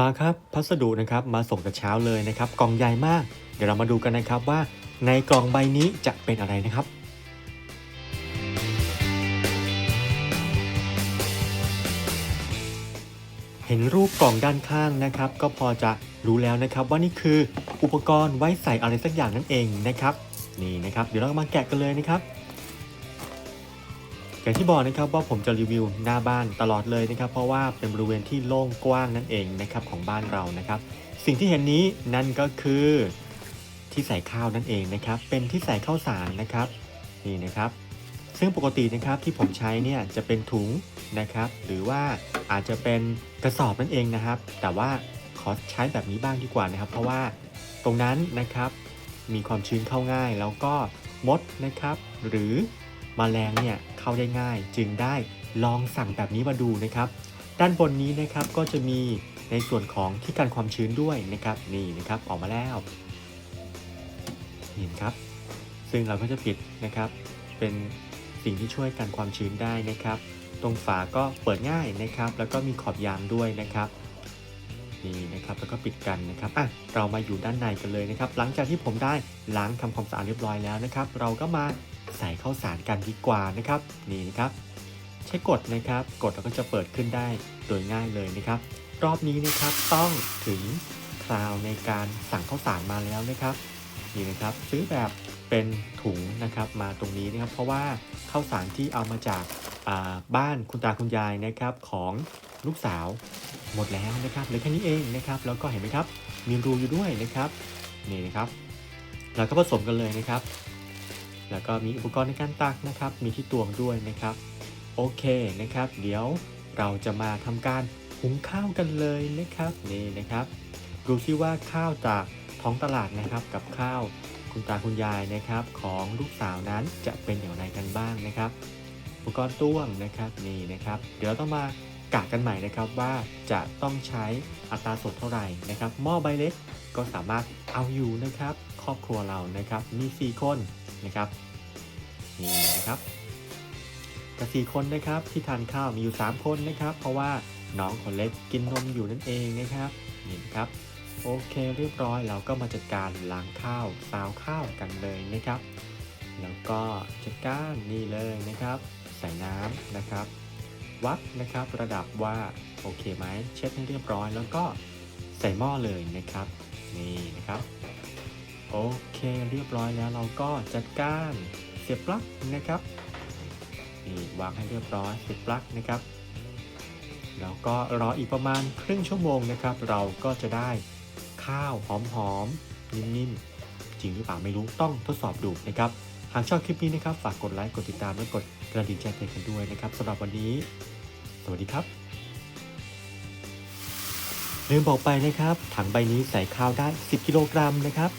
มาครับพัสดุนะครับมาส่งแต่เช้าเลยนะครับกล่องใหญ่มาก เดี๋ยวเรามาดูกันนะครับว่าในกล่องใบนี้จะเป็นอะไรนะครับ เห็นรูปกล่องด้านข้างนะครับ ก็พอจะรู้แล้วนะครับว่านี่คืออุปกรณ์ไว้ใส่อะไรสักอย่างนั่นเองนะครับนี่นะครับ เดี๋ยวเรามาแกะกันเลยนะครับ อย่างที่บอกนะครับว่าผมจะรีวิวหน้าบ้านตลอดเลยนะครับ เพราะว่าเป็นบริเวณที่โล่งกว้างนั่นเองนะครับของบ้านเรานะครับ สิ่งที่เห็นนี้นั่นก็คือที่ใส่ข้าวนั่นเองนะครับ เป็นที่ใส่ข้าวสารนะครับนี่นะครับ ซึ่งปกตินะครับที่ผมใช้เนี่ยจะเป็นถุงนะครับ หรือว่าอาจจะเป็นกระสอบนั่นเองนะครับ แต่ว่าขอใช้แบบนี้บ้างดีกว่านะครับ เพราะว่าตรงนั้นนะครับมีความชื้นเข้าง่ายแล้วก็มดนะครับ หรือ มแมลงเนี่ยเข้าได้ง่าย จึงได้ลองสั่งแบบนี้มาดูนะครับ ด้านบนนี้นะครับก็จะมีในส่วนของที่กันความชื้นด้วยนะครับนี่นะครับออกมาแล้วนี่นครับ ซึ่งเราก็จะปิดนะครับ เป็นสิ่งที่ช่วยกันความชื้นได้นะครับ ตรงฝาก็เปิดง่ายนะครับ แล้วก็มีขอบยางด้วยนะครับนี่นะครับแล้วก็ปิดกันนะครับอะเรามาอยู่ด้านในกันเลยนะครับ หลังจากที่ผมได้ล้างทำความสะอาดเรียบร้อยแล้วนะครับ เราก็มา ใส่ข้าวสารกันดีกว่านะครับนี่นะครับ ใช้กดนะครับ กดแล้วก็จะเปิดขึ้นได้โดยง่ายเลยนะครับ รอบนี้นะครับต้องถึงคราวในการสั่งข้าวสารมาแล้วนะครับนี่นะครับซื้อแบบเป็นถุงนะครับมาตรงนี้นะครับ เพราะว่าข้าวสารที่เอามาจากาบ้านคุณตาคุณยายนะครับของลูกสาวหมดแล้วนะครับเหลือแค่นี้เองนะครับ แล้วก็เห็นไหมครับ มีรูอยู่ด้วยนะครับนี่นะครับแล้วก็ผสมกันเลยนะครับ แล้วก็มีอุปกรณ์ในการตักนะครับ มีที่ตวงด้วยนะครับ โอเคนะครับ เดี๋ยวเราจะมาทำการหุงข้าวกันเลยนะครับนี่นะครับ ดูซิว่าข้าวจากท้องตลาดนะครับกับข้าวคุณตาคุณยายนะครับ ของลูกสาวนั้นจะเป็นอย่างไรกันบ้างนะครับ อุปกรณ์ต้วงนะครับนี่นะครับ เดี๋ยวต้องมากะกันใหม่นะครับว่าจะต้องใช้อัตราส่วนเท่าไหร่นะครับหม้อใบเล็กก็สามารถเอาอยู่นะครับ ครอบครัวเรานะครับมี 4 คน นะครับนี่นะครับกับสี่คนนะครับที่ทานข้าวมีอยู่ 3 คนนะครับ เพราะว่าน้องคนเล็กกินนมอยู่นั่นเองนะครับนี่นะครับโอเคเรียบร้อยเราก็มาจัดการล้างข้าวซาวข้าวกันเลยนะครับ แล้วก็จัดการนี่เลยนะครับ ใส่น้ำนะครับ วัดนะครับระดับว่าโอเคไหมเช็ดให้เรียบร้อย แล้วก็ใส่หม้อเลยนะครับ นี่นะครับ โอเคเรียบร้อยแล้วเราก็จัดการเสียบปลั๊กนะครับนี่วางให้เรียบร้อยติดปลั๊กนะครับ แล้วก็รออีกประมาณครึ่งชั่วโมงนะครับ เราก็จะได้ข้าวหอมๆนิ่มๆจริงหรือเปล่าไม่รู้ต้องทดสอบดูนะครับหากชอบคลิปนี้นะครับ ฝากกดไลค์กดติดตามและกดกระดิ่งแจ้งเตือนกันด้วยนะครับสำหรับวันนี้ สวัสดีครับลืมบอกไปนะครับ ถังใบนี้ใส่ข้าวได้ 10 กิโลกรัมนะครับ